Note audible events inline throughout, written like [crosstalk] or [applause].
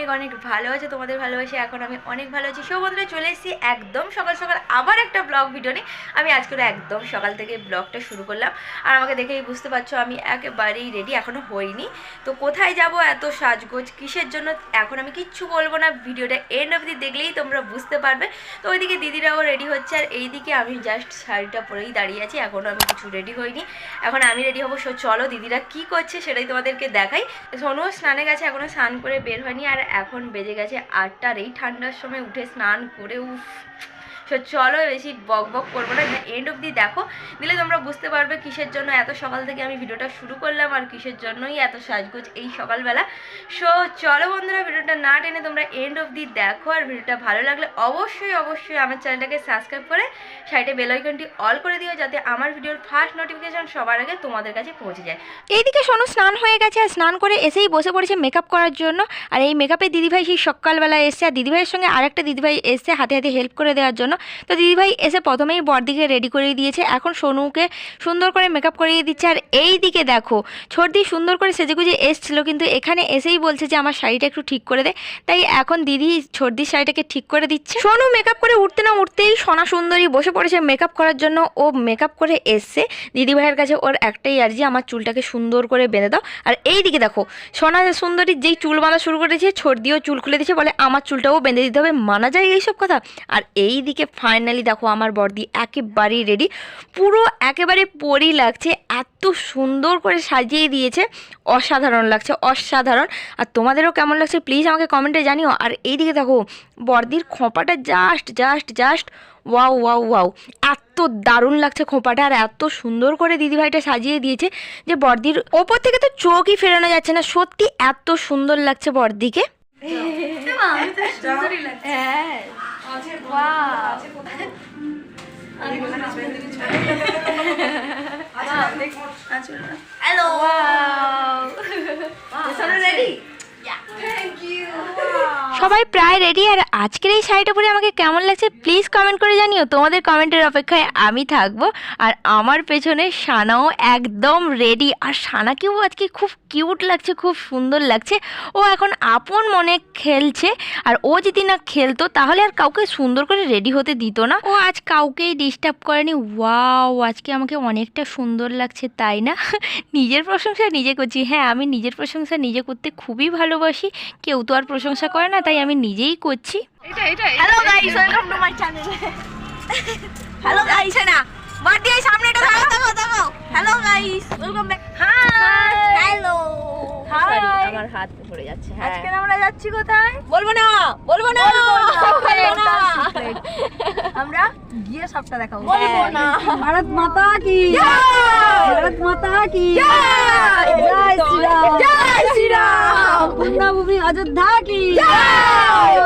অনেক অনেক ভালো আছে, তোমাদের ভালোবাসি, এখন আমি অনেক ভালো আছি। সব বন্ধুরা, চলে এসেছি একদম সকাল সকাল আবার একটা ব্লগ ভিডিও নিয়ে। আমি আজ করে একদম সকাল থেকে ব্লগটা শুরু করলাম। আর আমাকে দেখেই বুঝতে পারছ, আমি একেবারেই রেডি এখনও হইনি। তো কোথায় যাব, এত সাজগোজ, কিসের জন্য, এখন আমি কিচ্ছু বলব না। ভিডিওটা এন্ড অবধি দেখলেই তোমরা বুঝতে পারবে। তো ওইদিকে দিদিরাও রেডি হচ্ছে, আর এইদিকে আমি জাস্ট শাড়িটা পরেই দাঁড়িয়ে আছি এখনও আমি কিছু রেডি হইনি। এখন আমি রেডি হব, সো চলো দিদিরা কি করছে সেটাই তোমাদেরকে দেখাই। সোনু স্নানে গেছে, এখনও স্নান করে বের হয়নি, আর এখন বেজে গেছে আটটার এই ঠান্ডার সময় উঠে স্নান করে উফ। তো চলো বেশি বক বক করব না এন্ড অবধি দেখো। দিলে তোমরা বুঝতে পারবে কিসের জন্য এত সকাল থেকে আমি ভিডিওটা শুরু করলাম আর কিসের জন্যই এত সাজগোজ এই সকালবেলা। সো চলো বন্ধুরা, ভিডিওটা না টেনে তোমরা এন্ড অবধি দেখো আর ভিডিওটা ভালো লাগলে অবশ্যই অবশ্যই আমার চ্যানেলটাকে সাবস্ক্রাইব করে সাইডে বেল আইকনটি অল করে দিও যাতে আমার ভিডিওর ফার্স্ট নোটিফিকেশন সবার আগে তোমাদের কাছে পৌঁছে যায়। এইদিকে সোনু স্নান হয়ে গেছে আর স্নান করে এসেই বসে পড়েছে মেকআপ করার জন্য। আর এই মেকআপের দিদিভাই সেই সকালবেলা এসছে, আর দিদিভাইয়ের সঙ্গে আরেকটা দিদিভাই এসছে হাতে হাতে হেল্প করে দেওয়ার জন্য। তো দিদিভাই এসে প্রথমেই বরদিকে রেডি করে দিয়েছে। এখন সোনুকে সুন্দর করে মেকআপ করিয়ে দিচ্ছে। আর এই দিকে দেখো, ছর্দি সুন্দর করে সেজেগুজে এসছিল, কিন্তু এখানে এসেই বলছে যে আমার শাড়িটা একটু ঠিক করে দে। তাই এখন দিদি ছর্দির শাড়িটাকে ঠিক করে দিচ্ছে। সোনু মেকআপ করে উঠতে না উঠতেই সোনা সুন্দরী বসে পড়েছে মেকআপ করার জন্য। ও মেকআপ করে এসছে। দিদিভাইয়ের কাছে ওর একটাই আর্জি, আমার চুলটাকে সুন্দর করে বেঁধে দাও। আর এই দিকে দেখো, সোনা সুন্দরী যেই চুল বাঁধা শুরু করেছে, ছর্দিও চুল খুলে দিয়েছে বলে আমার চুলটাও বেঁধে দিতে হবে। মানা যায় এইসব কথা। আর এই দিকে ফাইনালি দেখো আমার বর্দি একেবারেই রেডি পুরো একেবারে পরি লাগছে, এত সুন্দর করে সাজিয়ে দিয়েছে। অসাধারণ লাগছে, অসাধারণ। আর তোমাদেরও কেমন লাগছে প্লিজ আমাকে কমেন্টে জানিও। আর এই দিকে দেখো, বর্দির খোঁপাটা just just just wow wow wow এত দারুণ লাগছে খোঁপাটা আর এত সুন্দর করে দিদিভাইটা সাজিয়ে দিয়েছে যে বর্দির ওপর থেকে তো চোখই ফেরানো যাচ্ছে না। সত্যি এত সুন্দর লাগছে বর্দিকে। [laughs] 와우. Hello. Wow. wow. It's already. Yeah. সবাই প্রায় রেডি আর আজকের এই শাড়িটা পরে আমাকে কেমন লাগছে? প্লিজ কমেন্ট করে জানিও। তোমাদের কমেন্টের অপেক্ষায় আমি থাকব। আর আমার পেছনে সানাও একদম রেডি আর সানাকেও আজকে খুব কিউট লাগছে খুব সুন্দর লাগছে। ও এখন আপন মনে খেলছে। আর ও যদি না খেলতো তাহলে আর কাউকে সুন্দর করে রেডি হতে দিত না। ও আজ কাউকেই ডিস্টার্ব করেনি। ওয়াও আজকে আমাকে অনেকটা সুন্দর লাগছে তাই না? [laughs] নিজের প্রশংসা নিজে করছি। হ্যাঁ আমি নিজের প্রশংসা নিজে করতে খুবই ভালোবাসি। ভালোবাসি কেউ তো আর প্রশংসা করে না তাই আমি নিজেই করছি। হ্যালো হ্যালো হ্যাঁ। আমরা যাচ্ছি কোথায়? বলব না বলব গিয়ে সবটা দেখাবো। হ্যাঁ। ভারত মাতা কি? ভারত মাতা কি? জয় শ্রী রাম राम। भूमि अयोध्या की।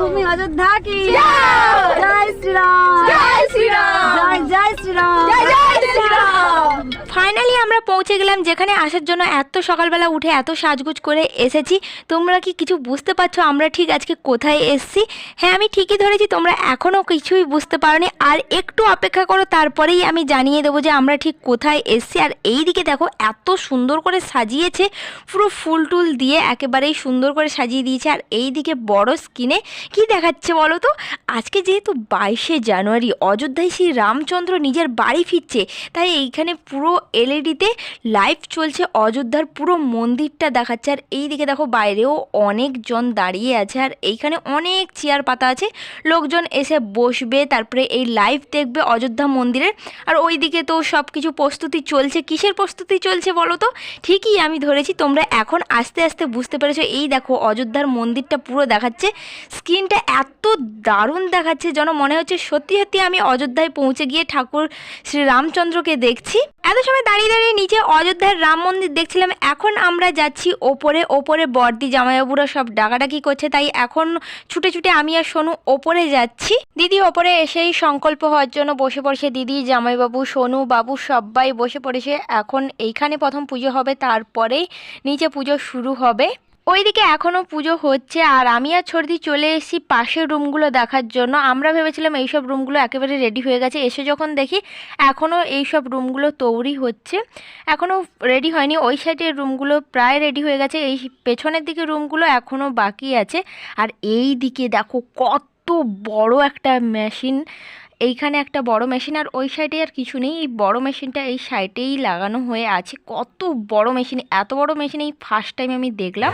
भूमि अयोध्या की। जय श्री राम। जय श्री राम। जय जय श्री राम। जय जय श्री राम। ফাইনালি আমরা পৌঁছে গেলাম যেখানে আসার জন্য এত সকালবেলা উঠে এত সাজগুজ করে এসেছি। তোমরা কি কিছু বুঝতে পারছ আমরা ঠিক আজকে কোথায় এসেছি? হ্যাঁ আমি ঠিকই ধরেছি, তোমরা এখনও কিছুই বুঝতে পারোনি। আর একটু অপেক্ষা করো, তারপরেই আমি জানিয়ে দেবো যে আমরা ঠিক কোথায় এসেছি। আর এই দিকে দেখো, এত সুন্দর করে সাজিয়েছে, পুরো ফুল টুল দিয়ে একেবারেই সুন্দর করে সাজিয়ে দিয়েছে। আর এই দিকে বড় স্ক্রিনে কি দেখাচ্ছে বলো তো? আজকে যেহেতু বাইশে জানুয়ারি, অযোধ্যায় শ্রী রামচন্দ্র নিজের বাড়ি ফিরছে, তাই এইখানে পুরো এলইডিতে লাইভ চলছে। অযোধ্যার পুরো মন্দিরটা দেখাচ্ছে। আর এই দিকে দেখো, বাইরেও অনেকজন দাঁড়িয়ে আছে। আর এইখানে অনেক চেয়ার পাতা আছে। লোকজন এসে বসবে, তারপরে এই লাইভ দেখবে অযোধ্যা মন্দিরের। আর ওই দিকে তো সব কিছু প্রস্তুতি চলছে। কিসের প্রস্তুতি চলছে বলো তো? ঠিকই আমি ধরেছি, তোমরা এখন আস্তে আস্তে বুঝতে পেরেছ। এই দেখো, অযোধ্যার মন্দিরটা পুরো দেখাচ্ছে। স্ক্রিনটা এত দারুণ দেখাচ্ছে যেন মনে হচ্ছে সত্যি সত্যি আমি অযোধ্যায় পৌঁছে গিয়ে ঠাকুর শ্রী রামচন্দ্রকে দেখছি। এত সময় দাঁড়িয়ে দাঁড়িয়ে নিচে অযোধ্যার রাম মন্দির দেখছিলাম, এখন আমরা যাচ্ছি ওপরে ওপরে বর্দি জামাইবাবুরা সব ডাকাডাকি করছে, তাই এখন ছুটে ছুটে আমি আর সোনু ওপরে যাচ্ছি। দিদি ওপরে এসেই সংকল্প হওয়ার জন্য বসে পড়েছে দিদি, জামাইবাবু, সোনু, বাবু সবাই বসে পড়েছে। এখন এইখানে প্রথম পুজো হবে, তারপরেই নিচে পুজো শুরু হবে। ওইদিকে এখনও পুজো হচ্ছে আর আমি আর ছর্দি চলে এসেছি পাশের রুমগুলো দেখার জন্য। আমরা ভেবেছিলাম এইসব রুমগুলো একেবারে রেডি হয়ে গেছে। এসে যখন দেখি এখনও এইসব রুমগুলো তৈরি হচ্ছে এখনও রেডি হয়নি। ওই সাইডের রুমগুলো প্রায় রেডি হয়ে গেছে। এই পেছনের দিকে রুমগুলো এখনও বাকি আছে। আর এই দিকে দেখো কত বড় একটা মেশিন এইখানে একটা বড় মেশিন, আর ওই সাইডে আর কিছু নেই। এই বড় মেশিনটা এই সাইডেই লাগানো হয়ে আছে। কত বড় মেশিন, এত বড় মেশিন এই ফার্স্ট টাইম আমি দেখলাম।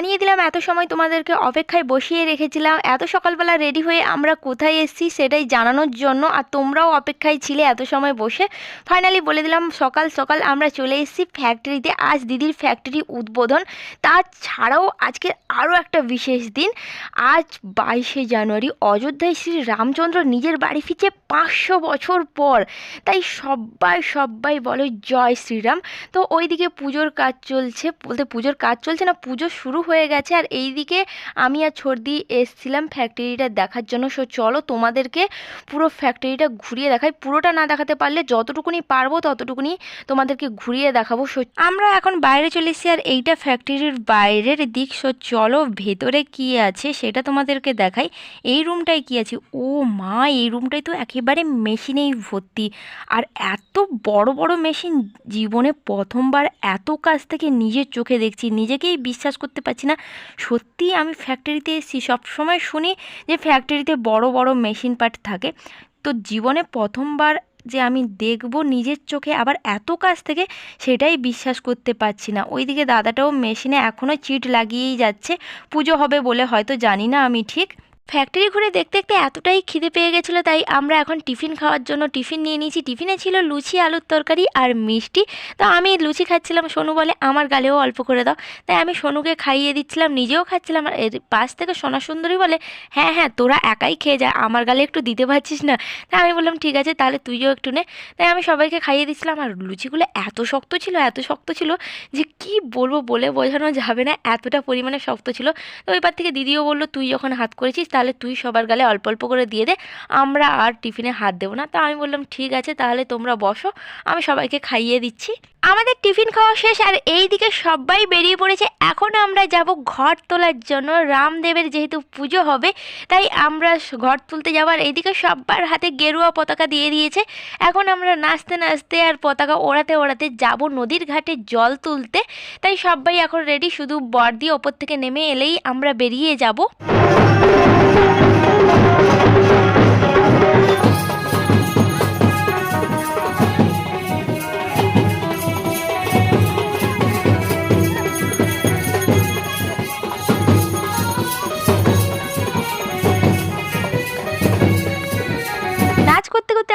জানিয়ে দিলাম, এত সময় তোমাদেরকে অপেক্ষায় বসিয়ে রেখেছিলাম। এত সকালবেলা রেডি হয়ে আমরা কোথায় এসেছি সেটাই জানানোর জন্য, আর তোমরাও অপেক্ষায় ছিলে এত সময় বসে। ফাইনালি বলে দিলাম, সকাল সকাল আমরা চলে এসেছি ফ্যাক্টরিতে আজ দিদির ফ্যাক্টরি উদ্বোধন। তাছাড়াও আজকে আরও একটা বিশেষ দিন। আজ বাইশে জানুয়ারি, অযোধ্যায় শ্রী রামচন্দ্র নিজের বাড়ি ফিরছে পাঁচশো বছর পর। তাই সবাই সবাই বলো জয় শ্রীরাম। তো ওইদিকে পুজোর কাজ চলছে, বলতে পুজোর কাজ চলছে না, পুজো শুরু হয়ে গেছে। আর এই দিকে আমি আর ছর্দি এসছিলাম ফ্যাক্টরিটা দেখার জন্য। সো চলো তোমাদেরকে পুরো ফ্যাক্টরিটা ঘুরিয়ে দেখাই। পুরোটা না দেখাতে পারলে যতটুকুনি পারব ততটুকুনি তোমাদেরকে ঘুরিয়ে দেখাবো। সো আমরা এখন বাইরে চলে এসেছি আর এইটা ফ্যাক্টরির বাইরের দিক। সো চলো ভেতরে কি আছে সেটা তোমাদেরকে দেখাই। এই রুমটায় কি আছে? ও মা, এই রুমটাই তো একেবারে মেশিনেই ভর্তি। আর এত বড় বড় মেশিন জীবনে প্রথমবার এত কাছ থেকে নিজের চোখে দেখছি। নিজেকেই বিশ্বাস করতে পারছি না। সত্যি আমি ফ্যাক্টরিতে এসেছি, সবসময় শুনি যে ফ্যাক্টরিতে বড় বড় মেশিন পার্ট থাকে। তো জীবনে প্রথমবার যে আমি দেখব নিজের চোখে আবার এত কাছ থেকে সেটাই বিশ্বাস করতে পারছি না। ওইদিকে দাদাটাও মেশিনে এখনও চিট লাগিয়েই যাচ্ছে। পুজো হবে বলে হয়তো জানি না আমি ঠিক। ফ্যাক্টরি ঘুরে দেখতে দেখতে এতটাই খিদে পেয়ে গেছিল, তাই আমরা এখন টিফিন খাওয়ার জন্য টিফিন নিয়ে নিয়েছি। টিফিনে ছিল লুচি, আলুর তরকারি আর মিষ্টি। তো আমি লুচি খাচ্ছিলাম, সোনু বলে আমার গালেও অল্প করে দাও। তাই আমি সোনুকে খাইয়ে দিচ্ছিলাম, নিজেও খাচ্ছিলাম। আর এর পাশ থেকে সোনা সুন্দরী বলে হ্যাঁ হ্যাঁ তোরা একাই খেয়ে যা, আমার গালে একটু দিতে পারছিস না। তাই আমি বললাম, ঠিক আছে, তাহলে তুইও একটু নে। তাই আমি সবাইকে খাইয়ে দিচ্ছিলাম। আর লুচিগুলো এত শক্ত ছিল, এত শক্ত ছিল যে কি বলব বলে বোঝানো যাবে না, এতটা পরিমাণে শক্ত ছিল। তো ওইবার থেকে দিদিও বলল, তুই যখন হাত করেছিস তাহলে তুই সবার গালে অল্প অল্প করে দিয়ে দে, আমরা আর টিফিনে হাত দেবো না। তা আমি বললাম, ঠিক আছে, তাহলে তোমরা বসো, আমি সবাইকে খাইয়ে দিচ্ছি। আমাদের টিফিন খাওয়া শেষ, আর এই দিকে সবাই বেরিয়ে পড়েছে। এখন আমরা যাব ঘর তোলার জন্য। রামদেবের যেহেতু পুজো হবে, তাই আমরা ঘর তুলতে যাওয়ার এইদিকে সবার হাতে গেরুয়া পতাকা দিয়ে দিয়েছে। এখন আমরা নাচতে নাচতে আর পতাকা ওড়াতে ওড়াতে যাব নদীর ঘাটে জল তুলতে। তাই সবাই এখন রেডি শুধু বর্দি ওপর থেকে নেমে এলেই আমরা বেরিয়ে যাব। Thank you.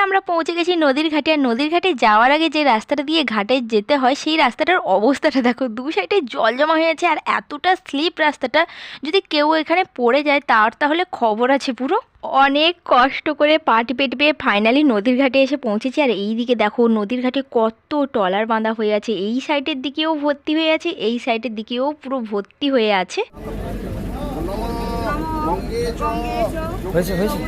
আমরা পৌঁছে গেছি নদীর ঘাটে। আর নদীর ঘাটে যাওয়ার আগে যে রাস্তাটা দিয়ে ঘাটে যেতে হয় সেই রাস্তাটার অবস্থাটা দেখো। দু সাইডে জল জমা হয়ে আছে আর এতটা স্লিপ রাস্তাটা। যদি কেউ এখানে পড়ে যায় তার তাহলে খবর আছে পুরো। অনেক কষ্ট করে পা টিপে টিপে ফাইনালি নদীর ঘাটে এসে পৌঁছেছি। আর এই দিকে দেখো নদীর ঘাটে কত টলার বাঁধা হয়ে আছে। এই সাইডের দিকেও ভর্তি হয়ে আছে এই সাইডের দিকেও পুরো ভর্তি হয়ে আছে। হয়েছে হয়েছে।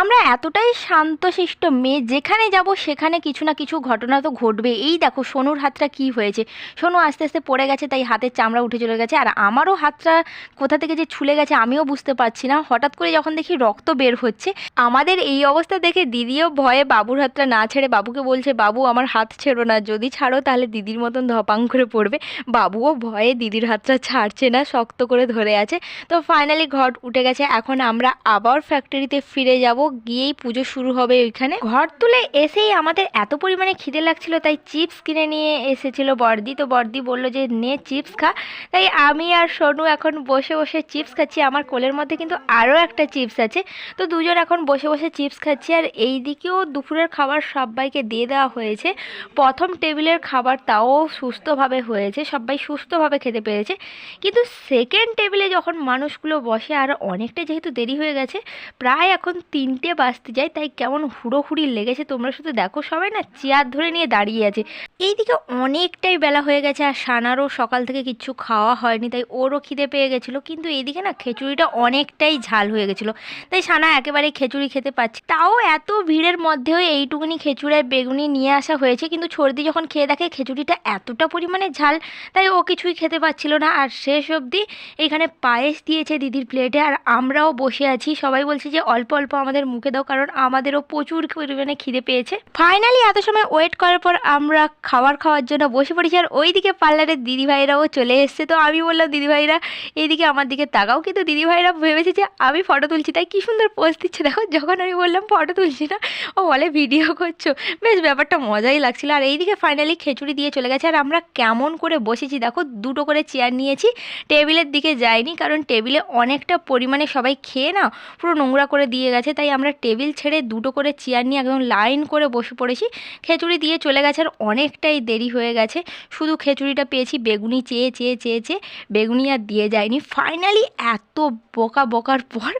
আমার এতটাই শান্তশিষ্ট মেয়ে, যেখানে যাব সেখানে কিছু না কিছু ঘটনা তো ঘটবে। এই দেখো সোনুর হাতটা কি হয়েছে। সোনু আস্তে আস্তে পড়ে গেছে, তাই হাতের চামড়া উঠে চলে গেছে। আর আমারও হাতটা কোথা থেকে যে ছুলে গেছে আমিও বুঝতে পারছি না। হঠাৎ করে যখন দেখি রক্ত বের হচ্ছে, আমাদের এই অবস্থা দেখে দিদিও ভয়ে বাবুর হাতটা না ছেড়ে বাবুকে বলছে, বাবু, আমার হাত ছেড়ো না। যদি ছাড়ো, তাহলে দিদির মতন ধপাং করে পড়বে। বাবুও ভয়ে দিদির হাতটা ছাড়ছে না, শক্ত করে ধরে আছে। তো ফাইনালি ঘর উঠে গেছে। এখন আমরা আবার ফ্যাক্টরিতে ফিরে যাব, গিয়েই পুজো শুরু হবে ওইখানে। ঘর তুলে এসেই আমাদের এত পরিমাণে খিদে লাগছিল, তাই চিপস কিনে নিয়ে এসেছিল বর্দি। তো বর্দি বলল যে, নে চিপস খা। তাই আমি আর সোনু এখন বসে বসে চিপস খাচ্ছি। আমার কোলের মধ্যে কিন্তু আরও একটা চিপস আছে। তো দুজন এখন বসে বসে চিপস খাচ্ছি। আর এই দিকেও দুপুরের খাবার সবাইকে দিয়ে দেওয়া হয়েছে। প্রথম টেবিলের খাবার তাও সুস্থভাবে হয়েছে। সবাই সুস্থভাবে খেতে পেরেছে। কিন্তু সেকেন্ড টেবিলে যখন এখন মানুষগুলো বসে আর অনেকটা যেহেতু দেরি হয়ে গেছে, প্রায় এখন তিনটে বাজতে যায়, তাই কেমন হুড়োহুড়ি লেগেছে তোমরা শুধু দেখো, সবাই না চেয়ার ধরে নিয়ে দাঁড়িয়ে আছে। এইদিকে অনেকটাই বেলা হয়ে গেছে, আর সানারও সকাল থেকে কিচ্ছু খাওয়া হয়নি, তাই ওরও খিদে পেয়ে গেছিল, কিন্তু এইদিকে না খিচুড়িটা অনেকটাই ঝাল হয়ে গেছিল। তাই সানা একেবারে খিচুড়ি খেতে পাচ্ছে, তাও এত ভিড়ের মধ্যেও এইটুকুনি খেচুড়ে বেগুনি নিয়ে আসা হয়েছে, কিন্তু সর্দি যখন খেয়ে দেখে খিচুড়িটা এতটা পরিমাণে ঝাল, তাই ও কিছুই খেতে পাচ্ছিল না, আর শেষ অবধি এখানে পায়েস দিয়েছে দিদির প্লেটে আর আমরাও বসে আছি। সবাই বলছে যে অল্প অল্প আমাদের মুখে দাও, কারণ আমাদেরও প্রচুর পরিমাণে খিদে পেয়েছে। ফাইনালি এত সময় ওয়েট করার পর আমরা খাবার খাওয়ার জন্য বসে পড়েছি আর ওইদিকে পার্লারের দিদিভাইরাও চলে এসছে। তো আমি বললাম, দিদিভাইরা, এইদিকে আমার দিকে তাকাও। কিন্তু দিদিভাইরা ভেবেছে যে আমি ফটো তুলছি, তাই কি সুন্দর পোস্ট দিচ্ছে। দেখো, যখন আমি বললাম ফটো তুলছি না, ও বলে, ভিডিও করছ? বেশ, ব্যাপারটা মজাই লাগছিল। আর এইদিকে ফাইনালি খিচুড়ি দিয়ে চলে গেছে। আর আমরা কেমন করে বসেছি, দেখো, দুটো করে চেয়ার নিয়েছি। টেবিলের দিকে যাইনি কারণ টেবিলে অনেকটা পরিমাণে সবাই খেয়ে না পুরো নোংরা করে দিয়ে গেছে, তাই আমরা টেবিল ছেড়ে দুটো করে চেয়ার নিয়ে একদম লাইন করে বসে পড়েছি। খিচুড়ি দিয়ে চলে গেছে আর অনেকটাই দেরি হয়ে গেছে। শুধু খিচুড়িটা পেয়েছি, বেগুনি চেয়ে চেয়ে চেয়ে চেয়ে বেগুনি আর দিয়ে যায়নি। ফাইনালি এত বোকা বকার পর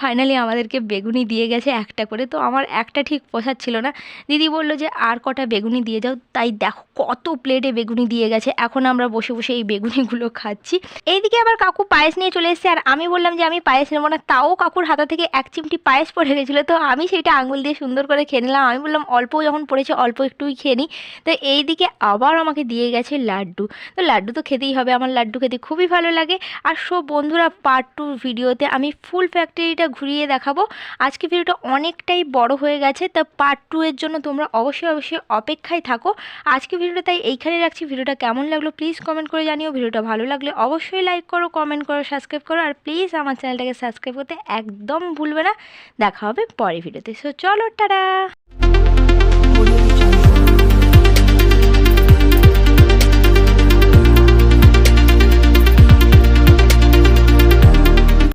ফাইনালি আমাদেরকে বেগুনি দিয়ে গেছে একটা করে। তো আমার একটা ঠিক পোষাচ্ছিল না। দিদি বলল যে, আর কটা বেগুনি দিয়ে যাও। তাই দেখো কত প্লেটে বেগুনি দিয়ে গেছে। এখন আমরা বসে বসে এই বেগুনিগুলো খাচ্ছি। এইদিকে আবার কাকু পায়েস নিয়ে চলে এসেছে আর আমি বললাম যে আমি পায়েস নেব না, তাও কাকুর হাতা থেকে এক চিমটি পায়েস পড়ে গেছিল। তো আমি সেটা আঙুল দিয়ে সুন্দর করে খেয়ে নিলাম। আমি বললাম, অল্প যখন পড়েছে অল্প একটুই খেয়ে নিই তো এইদিকে আবার আমাকে দিয়ে গেছে লাড্ডু। তো লাড্ডু তো খেতেই হবে, আমার লাড্ডু খেতে খুবই ভালো লাগে। আর সব বন্ধুরা পার্ট টু ভিডিওতে আমি ফুল ফ্যাক্টরিটা ঘুরিয়ে দেখাবো। আজকে ভিডিওটা অনেকটাই বড় হয়ে গেছে, তা পার্ট টু এর জন্য তোমরা অবশ্যই অবশ্যই অপেক্ষায় থাকো। আজকে ভিডিওটা তাই এইখানে রাখছি। ভিডিওটা কেমন লাগল প্লিজ কমেন্ট করে জানিও। ভিডিওটা ভালো লাগলে অবশ্যই লাইক করো কমেন্ট করো সাবস্ক্রাইব করো আর প্লিজ আমার চ্যানেলটাকে সাবস্ক্রাইব করতে একদম ভুলবে না। দেখা হবে পরের ভিডিওতে সো চলো, টাটা!